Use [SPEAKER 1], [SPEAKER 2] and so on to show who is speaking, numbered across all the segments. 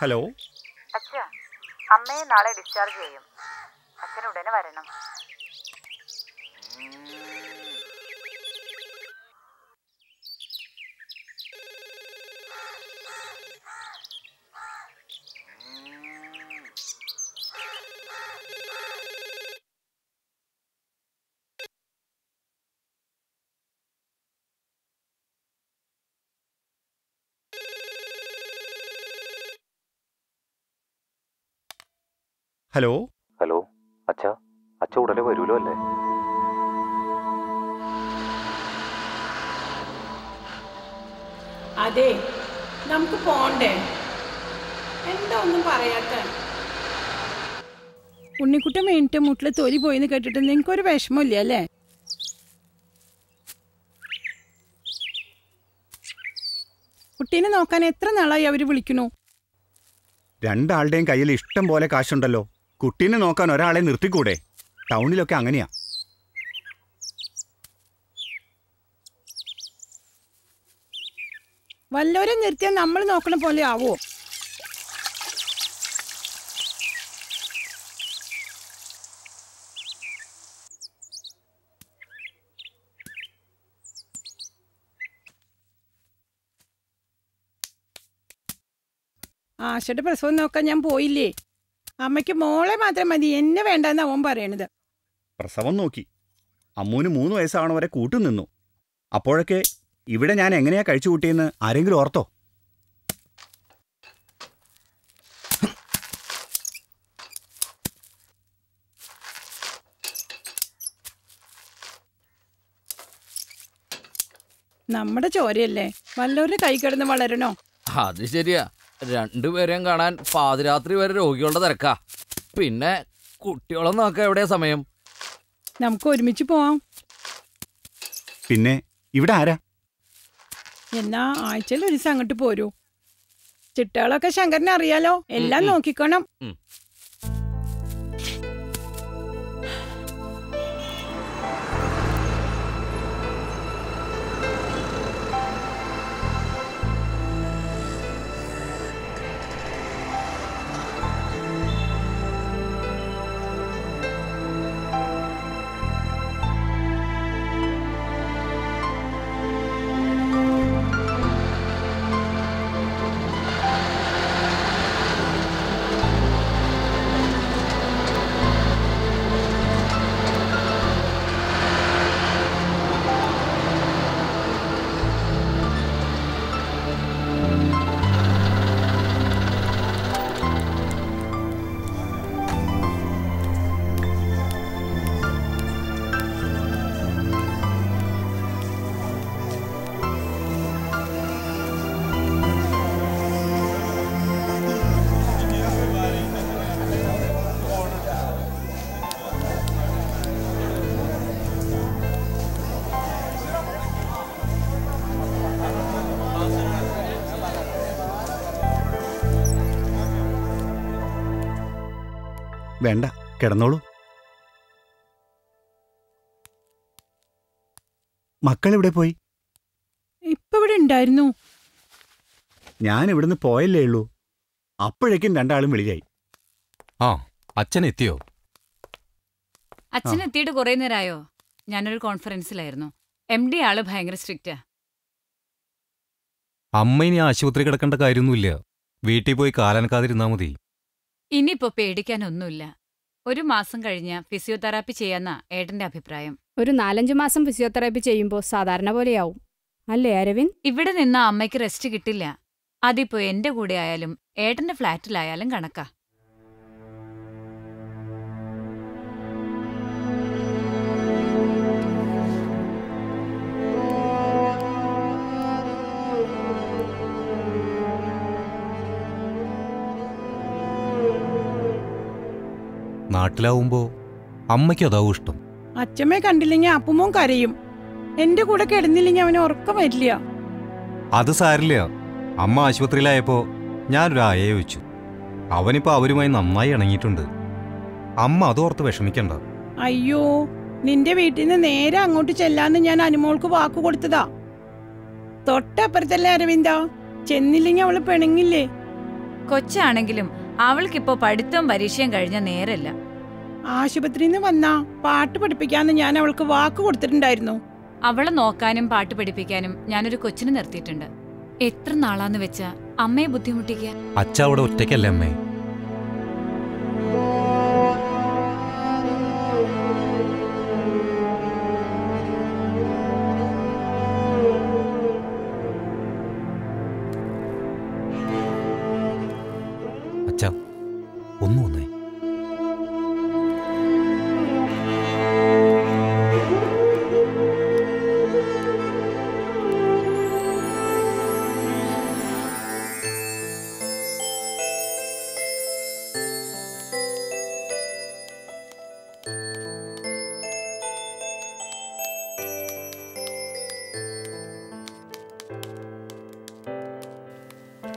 [SPEAKER 1] Hello.
[SPEAKER 2] അച്ഛ അമ്മയെ നാളെ ഡിസ്ചാർജ് ചെയ്യും. അച്ഛൻ ഉടനെ വരണം.
[SPEAKER 1] ഹലോ?
[SPEAKER 3] ഹലോ? അച്ഛ അച്ഛ ഉടനെ വരൂലോ അല്ലേ?
[SPEAKER 4] അതെ നമുക്ക് പോണ്ടേ? എന്താ ഒന്നും പറയാത്ത? ഉണ്ണിക്കുട്ടൻ വേണ്ടിട്ട് മുട്ടിൽ തൊലി പോയിന്ന് കേട്ടിട്ട് നിങ്ങൾക്കൊരു വിഷമമില്ല അല്ലേ? കുട്ടീനെ നോക്കാൻ എത്ര നാളായി അവർ വിളിക്കണു
[SPEAKER 1] രണ്ടാളുടെയും കയ്യിൽ ഇഷ്ടം പോലെ കാശുണ്ടല്ലോ. കുട്ടീനെ നോക്കാൻ ഒരാളെ നിർത്തിക്കൂടെ? ടൗണിലൊക്കെ അങ്ങനെയാ.
[SPEAKER 4] വല്ലവരെ നിർത്തിയാൽ നമ്മൾ നോക്കണ പോലെ ആവോ? ആശയുടെ പ്രസവം നോക്കാൻ ഞാൻ പോയില്ലേ? അമ്മയ്ക്ക് മോളെ മാത്രം മതി. എന്നെ വേണ്ടെന്ന് അവൻ പറയണത്.
[SPEAKER 1] പ്രസവം നോക്കി. അമ്മൂന് മൂന്ന് വയസ്സാവണ വരെ കൂട്ടുനിന്നു അപ്പോഴൊക്കെ ഇവിടെ ഞാൻ എങ്ങനെയാ കഴിച്ചു കൂട്ടിയെന്ന് ആരെങ്കിലും ഓർത്തോ?
[SPEAKER 4] നമ്മുടെ ചോരയല്ലേ? വല്ലവരുടെ കൈ കിടന്ന് വളരണോ?
[SPEAKER 5] അത് ശരിയാ. രണ്ടുപേരെയും കാണാൻ പാതിരാത്രി വരെ രോഗികളുടെ തിരക്കാ. പിന്നെ കുട്ടികളെ നോക്കാൻ എവിടെയാ സമയം?
[SPEAKER 4] നമുക്ക് ഒരുമിച്ച് പോവാം.
[SPEAKER 1] പിന്നെ ഇവിടെ ആരാ?
[SPEAKER 4] എന്നാ ആഴ്ചയിൽ ഒരു ദിവസം അങ്ങോട്ട് പോരൂ. ചിട്ടകളൊക്കെ ശങ്കരനെ അറിയാലോ. എല്ലാം നോക്കിക്കോണം.
[SPEAKER 5] നോക്കിക്കണം
[SPEAKER 1] വേണ്ട കിടന്നോളൂ. മക്കൾ ഇവിടെ പോയി?
[SPEAKER 4] ഇപ്പൊ ഇവിടെ ഉണ്ടായിരുന്നു.
[SPEAKER 1] ഞാൻ ഇവിടുന്ന് പോയല്ലേ ഉള്ളൂ. അപ്പോഴേക്കും രണ്ടാളും വിളിയായി.
[SPEAKER 6] ആ അച്ഛൻ എത്തിയോ
[SPEAKER 7] അച്ഛൻ എത്തിയിട്ട് കുറേ നേരമായോ? ഞാനൊരു കോൺഫറൻസിലായിരുന്നു. എം ഡി ആൾ ഭയങ്കര സ്ട്രിക്റ്റാ
[SPEAKER 6] അമ്മ ഇനി ആശുപത്രി കിടക്കേണ്ട കാര്യമൊന്നുമില്ല. വീട്ടിൽ പോയി കാലനക്കാതിരുന്നാ മതി.
[SPEAKER 7] ഇനിയിപ്പോ പേടിക്കാനൊന്നുമില്ല. ഒരു മാസം കഴിഞ്ഞ ഫിസിയോതെറാപ്പി ചെയ്യാന്നാ ഏട്ടന്റെ അഭിപ്രായം.
[SPEAKER 8] ഒരു നാലഞ്ച് മാസം ഫിസിയോതെറാപ്പി ചെയ്യുമ്പോൾ സാധാരണ പോലെയാവും. അല്ലേ അരവിന്ദ്?
[SPEAKER 7] ഇവിടെ നിന്ന അമ്മയ്ക്ക് റെസ്റ്റ് കിട്ടില്ല. അതിപ്പോ എന്റെ കൂടെ ആയാലും ഏട്ടന്റെ ഫ്ലാറ്റിലായാലും കണക്കാ.
[SPEAKER 6] നാട്ടിലാവുമ്പോ അമ്മയ്ക്ക് അതാവും ഇഷ്ടം.
[SPEAKER 4] അച്ഛമ്മേ കണ്ടില്ലെങ്കിൽ അപ്പുമോൻ കരയും. എന്റെ കൂടെ കിടന്നില്ലെങ്കിൽ അവന് ഉറക്കം വരില്ല.
[SPEAKER 6] അത് സാരില്ല. അമ്മ ആശുപത്രിയിലായപ്പോ ഞാനൊരു ആയയെ വെച്ചു. അവനിപ്പോ അവരുമായി നന്നായി ഇണങ്ങിയിട്ടുണ്ട്. അമ്മ അതോർത്ത് വിഷമിക്കണ്ട.
[SPEAKER 4] അയ്യോ നിന്റെ വീട്ടിൽ നിന്ന് നേരെ അങ്ങോട്ട് ചെല്ലാന്ന് ഞാൻ അനുമോൾക്ക് വാക്കു കൊടുത്തതാ. തൊട്ടപ്പുറത്തല്ലേ അരവിന്ദ? ചെന്നില്ലെങ്കിൽ അവൾ പിണങ്ങില്ലേ?
[SPEAKER 7] കൊച്ചാണെങ്കിലും അവൾക്കിപ്പോ പഠിത്തം പരീക്ഷയും കഴിഞ്ഞ നേരല്ല.
[SPEAKER 4] ആശുപത്രിയിൽ നിന്ന് വന്നാ പാട്ട് പഠിപ്പിക്കാന്ന് ഞാൻ അവൾക്ക് വാക്ക് കൊടുത്തിട്ടുണ്ടായിരുന്നു.
[SPEAKER 7] അവളെ നോക്കാനും പാട്ട് പഠിപ്പിക്കാനും ഞാനൊരു കൊച്ചിനെ നിർത്തിയിട്ടുണ്ട്. എത്ര നാളാന്ന് വെച്ച അമ്മയെ ബുദ്ധിമുട്ടിക്കുക
[SPEAKER 6] അച്ഛ അവിടെ ഒറ്റയ്ക്കല്ലേ അമ്മേ? ഒന്നു വന്നേ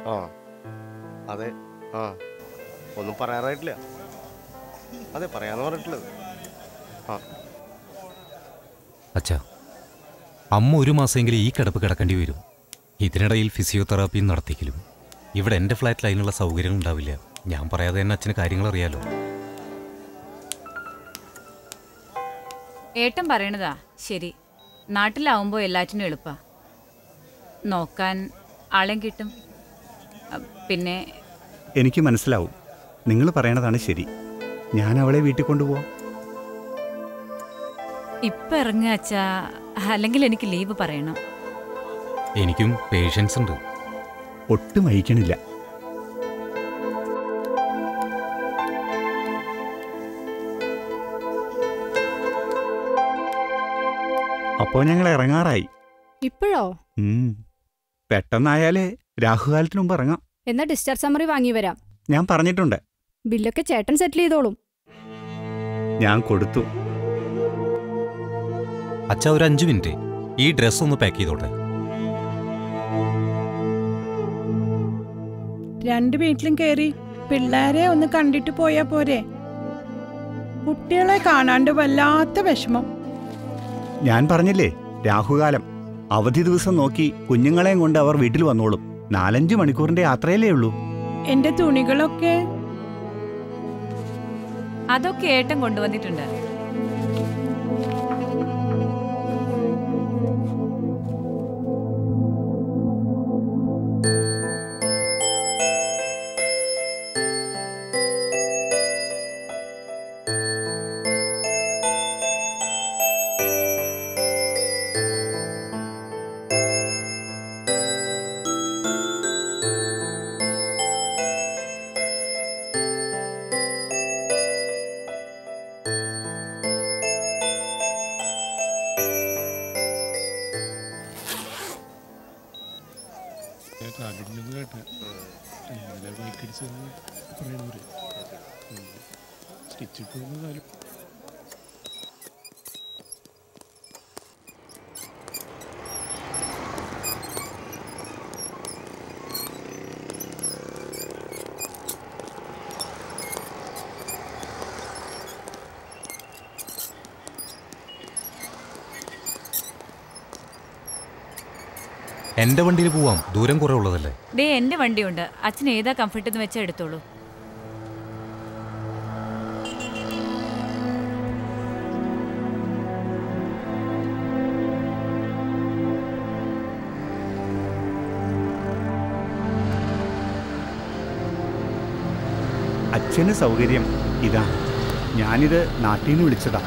[SPEAKER 9] ആ. അതെ. ആ. ഒന്നും പറയാറായിട്ടില്ല. അതെ പറയാന്ന് പറഞ്ഞിട്ടുള്ളത്. ആ.
[SPEAKER 6] അച്ഛ അമ്മ ഒരു മാസമെങ്കിലും ഈ കിടപ്പ് കിടക്കേണ്ടി വരും. ഇതിനിടയിൽ ഫിസിയോതെറാപ്പിയും നടത്തിക്കലും. ഇവിടെ എന്റെ ഫ്ലാറ്റിൽ അതിനുള്ള സൗകര്യങ്ങൾ ഉണ്ടാവില്ല. ഞാൻ പറയാതെ തന്നെ അച്ഛന് കാര്യങ്ങൾ അറിയാലോ.
[SPEAKER 7] ഏട്ടൻ പറയണതാ ശരി. നാട്ടിലാവുമ്പോൾ എല്ലാറ്റിനും എളുപ്പാ. നോക്കാൻ ആളെയും കിട്ടും. പിന്നെ
[SPEAKER 1] എനിക്ക് മനസ്സിലാവും. നിങ്ങൾ പറയണതാണ് ശരി. ഞാൻ അവളെ വീട്ടിൽ കൊണ്ടുപോവാം.
[SPEAKER 7] ഇപ്പൊ ഇറങ്ങുക അച്ഛാ. അല്ലെങ്കിൽ എനിക്ക് ലീവ് പറയണം.
[SPEAKER 6] എനിക്കും പേഷ്യൻസ് ഉണ്ട്.
[SPEAKER 1] ഒട്ടും അയക്കണില്ല അപ്പോ ഞങ്ങൾ ഇറങ്ങാറായി.
[SPEAKER 8] ഇപ്പോഴോ.
[SPEAKER 1] പെട്ടെന്നായാലേ രാഹുകാലത്തിന് മുമ്പ് ഇറങ്ങാം.
[SPEAKER 8] എന്നാ ഡിസ്ചാർജ് സമറി വാങ്ങി വരാം.
[SPEAKER 1] ഞാൻ പറഞ്ഞിട്ടുണ്ട്.
[SPEAKER 8] ബില്ലൊക്കെ ചേട്ടൻ സെറ്റിൽ ചെയ്തോളും.
[SPEAKER 1] ഞാൻ കൊടുത്തു.
[SPEAKER 6] അച്ഛ ഒരു അഞ്ചു മിനിറ്റ്. ഈ ഡ്രസ് ഒന്ന് പാക്ക് ചെയ്തോട്ടെ.
[SPEAKER 4] രണ്ട് വീട്ടിലും കേറി. പിള്ളേരെ ഒന്ന് കണ്ടിട്ട് പോയാ പോരെ. കുട്ടികളെ കാണാണ്ട് വല്ലാത്ത വിഷമം.
[SPEAKER 1] ഞാൻ പറഞ്ഞില്ലേ രാഹുകാലം. അവധി ദിവസം നോക്കി കുഞ്ഞുങ്ങളെയും കൊണ്ട് അവർ വീട്ടിൽ വന്നോളും. നാലഞ്ച് മണിക്കൂറിന്റെ യാത്രയല്ലേ ഉള്ളൂ.
[SPEAKER 4] എന്റെ തുണികളൊക്കെ
[SPEAKER 7] അതൊക്കെ ഏട്ടൻ കൊണ്ടുവന്നിട്ടുണ്ട്.
[SPEAKER 6] കാലിടിഞ്ഞെന്ന് കേട്ടെ ഇതിലെ ബൈക്കടിച്ചെന്ന് പറയണവര് സ്റ്റിച്ചിട്ടൊന്നും കാലം. എന്റെ വണ്ടിയിൽ പോവാം. ദൂരം കുറേ ഉള്ളതല്ലേ?
[SPEAKER 7] ദേ എന്റെ വണ്ടിയുണ്ട്. അച്ഛൻ ഏതാ കംഫർട്ട് എന്ന് വെച്ചാൽ എടുത്തോളൂ.
[SPEAKER 1] അച്ഛന് സൗകര്യം ഇതാ. ഞാനിത് നാട്ടിൽ നിന്ന് വിളിച്ചതാ.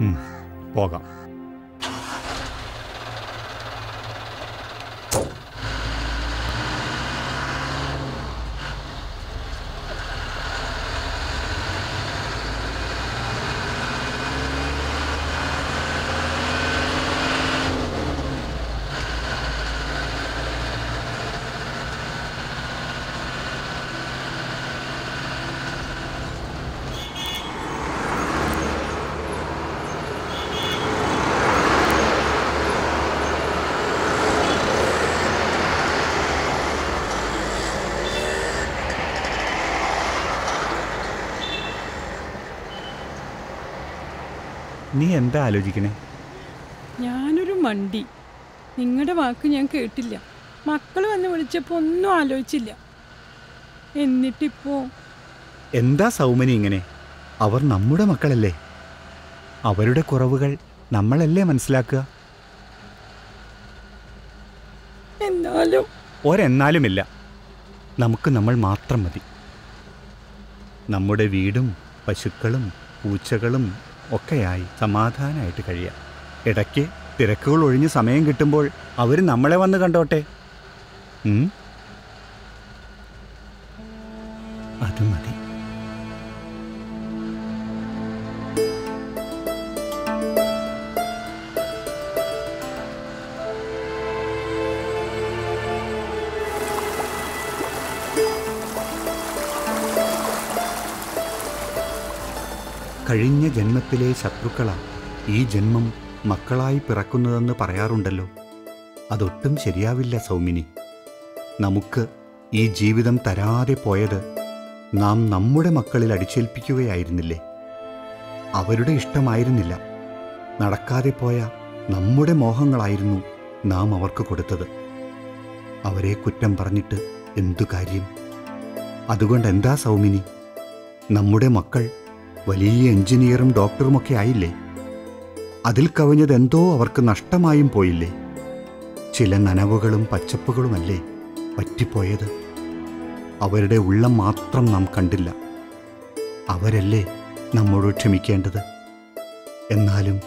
[SPEAKER 1] 嗯，报告。നീ എന്താ ആലോചിക്കണേ?
[SPEAKER 4] ഞാനൊരു മണ്ടി. നിങ്ങളുടെ വാക്ക് ഞാൻ കേട്ടില്ല. മക്കൾ വന്ന് വിളിച്ചപ്പോൾ ഒന്നും ആലോചിച്ചില്ല. എന്നിട്ടിപ്പോ
[SPEAKER 1] എന്താ സൗമനി ഇങ്ങനെ? അവർ നമ്മുടെ മക്കളല്ലേ? അവരുടെ കുറവുകൾ നമ്മളല്ലേ മനസ്സിലാക്കുക?
[SPEAKER 4] എന്നാലും
[SPEAKER 1] ഒരെന്നാലുമില്ല. നമുക്ക് നമ്മൾ മാത്രം മതി. നമ്മുടെ വീടും പശുക്കളും പൂച്ചകളും ഒക്കെയായി സമാധാനമായിട്ട് കഴിയാം. ഇടയ്ക്ക് തിരക്കുകൾ ഒഴിഞ്ഞ് സമയം കിട്ടുമ്പോൾ അവർ നമ്മളെ വന്ന് കണ്ടോട്ടെ? അത് മതി. കഴിഞ്ഞ ജന്മത്തിലെ ശത്രുക്കളാ ഈ ജന്മം മക്കളായി പിറക്കുന്നതെന്ന് പറയാറുണ്ടല്ലോ. അതൊട്ടും ശരിയാവില്ല സൗമിനി. നമുക്ക് ഈ ജീവിതം തരാതെ പോയത് നാം നമ്മുടെ മക്കളിൽ അടിച്ചേൽപ്പിക്കുകയായിരുന്നില്ലേ? അവരുടെ ഇഷ്ടമായിരുന്നില്ല. നടക്കാതെ പോയ നമ്മുടെ മോഹങ്ങളായിരുന്നു നാം അവർക്ക് കൊടുത്തത്. അവരെ കുറ്റം പറഞ്ഞിട്ട് എന്തു കാര്യം? അതുകൊണ്ട് എന്താ സൗമിനി? നമ്മുടെ മക്കൾ വലിയ എഞ്ചിനീയറും ഡോക്ടറുമൊക്കെ ആയില്ലേ? അതിൽ കവിഞ്ഞതെന്തോ അവർക്ക് നഷ്ടമായും പോയില്ലേ? ചില നനവുകളും പച്ചപ്പുകളുമല്ലേ പറ്റിപ്പോയത്? അവരുടെ ഉള്ളം മാത്രം നാം കണ്ടില്ല. അവരല്ലേ നമ്മോട് ക്ഷമിക്കേണ്ടത്? എന്നാലും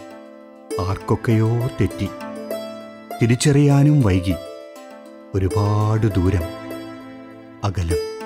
[SPEAKER 1] ആർക്കൊക്കെയോ തെറ്റി. തിരിച്ചറിയാനും വൈകി. ഒരുപാട് ദൂരം. അകലം.